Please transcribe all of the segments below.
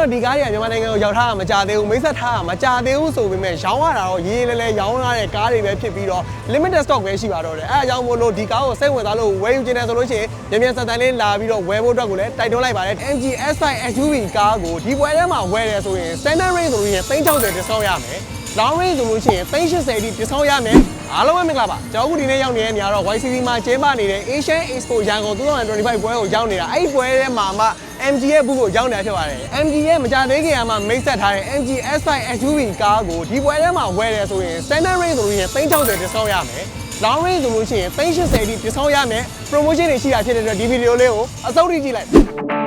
တော့ဒီကားတွေကမြန်မာနိုင်ငံကိုရောက်ထားတာမကြသေးဘူးမိတ်ဆက်ထားတာမကြသေးဘူးဆိုပေမဲ့ရောင်းရတာတော့ရေးလဲလဲရောင်းရတဲ့ကားတွေပဲဖြစ်ပြီးတော့ limited stock ပဲရှိပါတော့တယ်အဲအကြောင်းမို့လို့ဒီကားကိုစိတ်ဝင်စားလို့ဝယ်ယူချင်တယ်ဆိုလို့ရှိရင်မြန်မြန်ဆန်ဆန်လေးလာပြီးတော့ဝယ်ဖို့အတွက်ကိုလည်းတိုက်တွန်းလိုက်ပါတယ် MG S5 SUV ကားကိုဒီပွဲထဲမှာဝယ်တယ်ဆိုရင် standard range ဆိုလို့ရှိရင်360 discount ရမယ် long range ဆိုလို့ရှိရင်380အထိ discount ရမယ်အားလုံးပဲမင်္ဂလာပါကျွန်တော်အခုဒီနေ့ရောက်နေတဲ့နေရာတော့ YCC မှာကျင်းပနေတဲ့ Asian Expo ရန်ကုန်2025ပွဲကိုရောက်နေတာအဲ့ဒီပွဲထဲမှာမှ MG ရဲ့ဘူးကိုရောက်နေတာဖြစ်ပါတယ် MG ရဲ့မကြသေးခင်ကမှမိတ်ဆက်ထားတဲ့ MG S5 SUV ကားကိုဒီပွဲထဲမှာဝယ်တယ်ဆိုရင် standard range ဆိုလို့ရှိရင်360 discount ရမယ် long range ဆိုလို့ရှိရင်380အထိ discount ရမယ် promotion တွေရှိတာဖြစ်တဲ့အတွက်ဒီဗီဒီယိုလေးကိုအဆုံးထိကြည့်လိုက်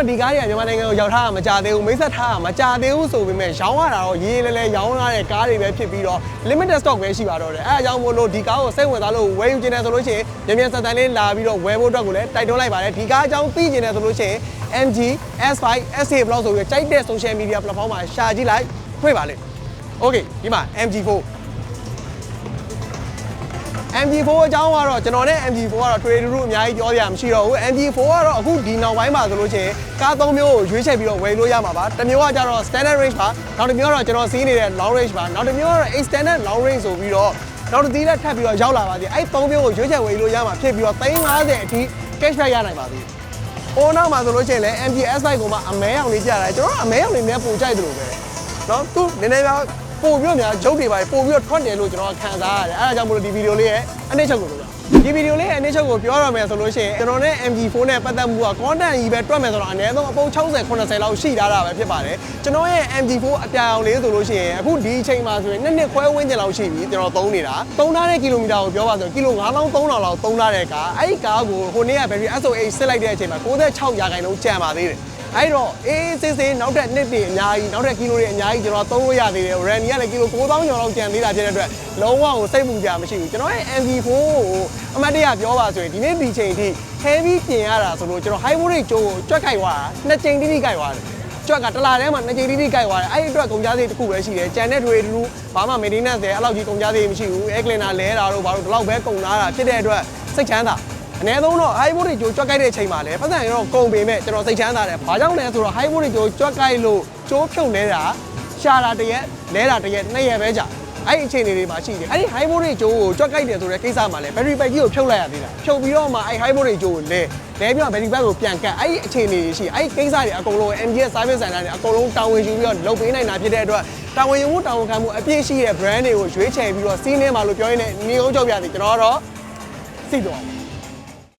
တော့ဒီကားတွေကမြန်မာနိုင်ငံကိုရောက်ထားတာမကြသေးဘူးမိတ်ဆက်ထားတာမကြသေးဘူးဆိုပေမဲ့ရောင်းရတာတော့ရေးလဲလဲရောင်းရတဲ့ကားတွေပဲဖြစ်ပြီးတော့ limited stock ပဲရှိပါတော့တယ်အဲအကြောင်းမို့လို့ဒီကားကိုစိတ်ဝင်စားလို့ဝယ်ယူချင်တယ်ဆိုလို့ရှိရင်မြန်မြန်ဆန်ဆန်လေးလာပြီးတော့ဝယ်ဖို့အတွက်ကိုလည်းတိုက်တွန်းလိုက်ပါတယ်ဒီကားအကြောင်းသိချင်တယ်ဆိုလို့ရှိရင် MG S5 SA Blog ဆိုပြီးကြိုက်တဲ့ social media platform မှာရှာကြည့်လိုက်တွေ့ပါလိမ့် Okay ဒီမှာ MG4 MG4 အကြောင်းကတော့ကျွန်တော်နဲ့ MG4 ကတော့ထွေထူးထူးအများကြီးပြောစရာမရှိတော့ဘူး MG4 ကတော့အခုဒီနောက်ပိုင်းမှာဆိုလို့ချင်းကား၃မျိုးကိုရွေးချယ်ပြီးတော့ဝယ်လို့ရမှာပါတစ်မျိုးကကျတော့ standard range ပါနောက်တစ်မျိုးကတော့ကျွန်တော်စီးနေတဲ့ long range ပါနောက်တစ်မျိုးကတော့ extended long range ဆိုပြီးတော့နောက်တစ်သီးလက်ထပ်ပြီးတော့ရောက်လာပါသေးတယ်အဲ့၃မျိုးကိုရွေးချယ်ဝယ်လို့ရမှာဖြစ်ပြီးတော့350အထိ cash back ရနိုင်ပါသေးတယ်။အိုနောက်မှာဆိုလို့ချင်းလည်း MG S5 ကိုမှအမဲအောင်လေးကြရတယ်ကျွန်တော်ကအမဲအောင်လေးနဲ့ပုံကြိုက်တယ်လို့ပဲเนาะသူနည်းနည်းများ ပို့ပြီးတော့များဂျုတ်တွေပါပို့ပြီးတော့ထွက်တယ်လို့ကျွန်တော်ခံစားရတယ်အဲဒါကြောင့်မလို့ဒီဗီဒီယိုလေးရဲ့အနည်းချုပ်ကိုလို့ဒီဗီဒီယိုလေးရဲ့အနည်းချုပ်ကိုပြောရမယ်ဆိုလို့ရှိရင်ကျွန်တော်နဲ့ MG4 နဲ့ပတ်သက်မှုက content ကြီးပဲတွက်မယ်ဆိုတော့အနည်းဆုံးအပုံ60 80လောက်ရှိထားတာပဲဖြစ်ပါတယ်ကျွန်တော်ရဲ့ MG4 အပြာရောင်လေးဆိုလို့ရှိရင်အခုဒီအချိန်မှာဆိုရင်နှစ်နှစ်ခွဲဝန်းကျင်လောက်ရှိပြီကျွန်တော်သုံးနေတာသုံးထားတဲ့ကီလိုမီတာကိုပြောပါဆိုရင်ကီလို9000 3000လောက်သုံးထားတဲ့ကားအဲ့ဒီကားကိုဟိုနေ့က battery SOH စစ်လိုက်တဲ့အချိန်မှာ96ရာခိုင်နှုန်းကျန်ပါသေးတယ် အဲ့တော့အေးစစ်စစ်နောက်ထပ်နှစ်တွေအများကြီးနောက်ထပ်ကီလိုတွေအများကြီးကျွန်တော်သုံးလို့ရသေးတယ် RAM ကြီးကလည်းကီလို9000ကျော်လောက်ကျန်သေးတာဖြစ်တဲ့အတွက်လုံးဝကိုစိတ်ပူကြမရှိဘူးကျွန်တော်ရဲ့ MV4 ကိုအမတ်တရပြောပါဆိုရင်ဒီနေ့ဒီချိန်ထိ heavy ပြင်ရတာဆိုလို့ကျွန်တော် high voltage ကြိုးကိုကြွက်ခိုက်သွားတာနှစ်ချိန်တိတိခိုက်သွားတယ်ကြွက်ကတလာထဲမှာနှစ်ချိန်တိတိခိုက်သွားတယ်အဲ့ဒီအတွက်ကုန်ကြစည်တစ်ခုပဲရှိတယ်ကြံတဲ့တွေတူဘာမှ maintenance တွေအဲ့လောက်ကြီးကုန်ကြစည်မရှိဘူး air cleaner လဲတာတို့ဘာလို့ဒီလောက်ပဲကုန်လာတာဖြစ်တဲ့အတွက်စိတ်ချမ်းသာ အနည်းဆုံးတော့ high voltage ကြိုးကြွက်ခိုက်တဲ့အချိန်မှာလည်းပတ်စံရောကုန်ပေမဲ့ကျွန်တော်စိတ်ချမ်းသာတယ်ဘာကြောင့်လဲဆိုတော့ high voltage ကြိုးကြွက်ခိုက်လို့ကြိုးဖြုတ်နေတာရှာတာတရက်လဲတာတရက်နှစ်ရက်ပဲကြာအဲ့ဒီအခြေအနေတွေမှာရှိတယ်အဲ့ဒီ high voltage ကြိုးကိုကြွက်ကိုက်တယ်ဆိုတဲ့ကိစ္စမှာလည်း battery pack ကြီးကိုဖြုတ်လိုက်ရသေးတာဖြုတ်ပြီးတော့မှအဲ့ high voltage ကြိုးကိုလဲလဲပြီးတော့ battery pack ကိုပြန်ကတ်အဲ့ဒီအခြေအနေတွေရှိအဲ့ဒီကိစ္စတွေအကုန်လုံး MGS service center တွေအကုန်လုံးတာဝန်ယူပြီးတော့လုပ်ပေးနိုင်တာဖြစ်တဲ့အတွက်တာဝန်ယူမှုတာဝန်ခံမှုအပြည့်ရှိတဲ့ brand တွေကိုရွေးချယ်ပြီးတော့စီးနေမှာလို့ပြောရင်းနဲ့နေအောင်ကြောက်ပြသည်ကျွန်တော်ကတော့စိတ်တော့